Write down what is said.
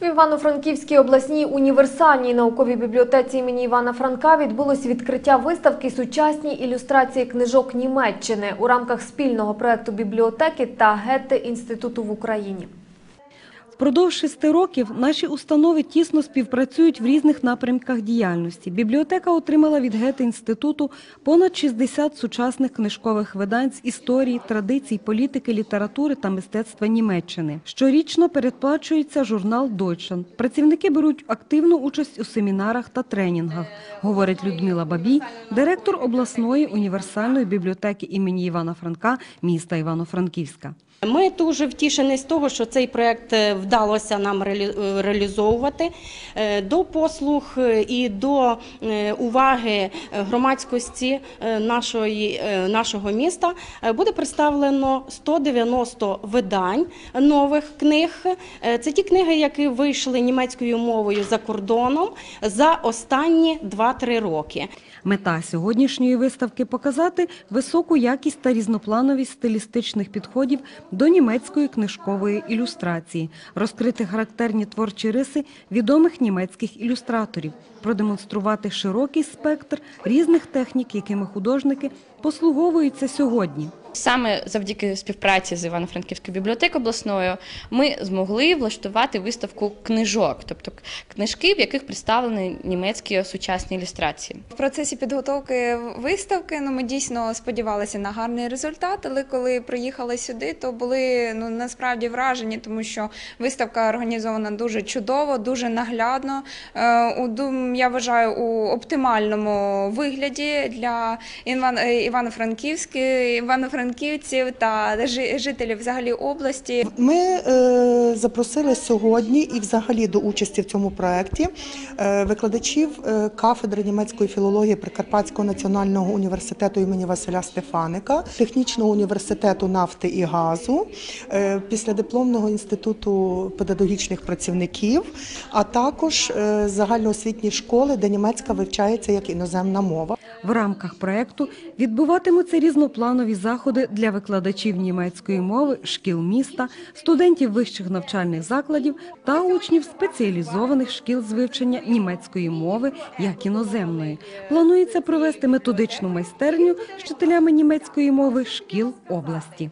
В Івано-Франківській обласній універсальній науковій бібліотеці імені Івана Франка відбулось відкриття виставки Сучасні ілюстрації книжок Німеччини у рамках спільного проекту бібліотеки та гетти інституту в Україні. Впродовж шести років наші установи тісно співпрацюють в різних напрямках діяльності. Бібліотека отримала від Гете-інституту понад 60 сучасних книжкових видань з історії, традицій, політики, літератури та мистецтва Німеччини. Щорічно передплачується журнал Deutschland. Працівники беруть активну участь у семінарах та тренінгах, говорить Людмила Бабій, директор обласної універсальної бібліотеки імені Івана Франка міста Івано-Франківська. Ми дуже втішені з того, що цей проект е, вдалося нам е, реалізовувати. Е, До послуг е, і до уваги громадськості нашої, нашого міста буде представлено 190 видань нових книг. Це ті книги, які вийшли німецькою мовою за кордоном за останні 2-3 роки. Мета сьогоднішньої виставки – показати високу якість та різноплановість стилістичних підходів до німецької книжкової ілюстрації, розкрити характерні творчі риси відомих німецьких ілюстраторів, продемонструвати широкий спектр різних технік, якими художники послуговуються сьогодні. Саме завдяки співпраці з Івано-Франківською бібліотекою обласною ми змогли влаштувати виставку книжок, тобто книжки, в яких представлені німецькі сучасні ілюстрації. В процесі підготовки виставки ну, ми дійсно сподівалися на гарний результат, але коли приїхали сюди, то були ну, насправді вражені, тому що виставка організована дуже чудово, дуже наглядно. Е, у, я вважаю, у оптимальному вигляді для Іван- е, Івано-Франківських, івано-франківців та жителів взагалі області. Ми е, запросили сьогодні і взагалі до участі в цьому проєкті е, викладачів е, кафедри німецької філології Прикарпатського національного університету імені Василя Стефаника, технічного університету нафти і газу, е, післядипломного інституту педагогічних працівників, а також е, загальноосвітні школи, де німецька вивчається як іноземна мова. В рамках проекту відбуватимуться різнопланові заходи для викладачів німецької мови, шкіл міста, студентів вищих навчальних закладів та учнів спеціалізованих шкіл з вивчення німецької мови як іноземної. Планується провести методичну майстерню з вчителями німецької мови шкіл області.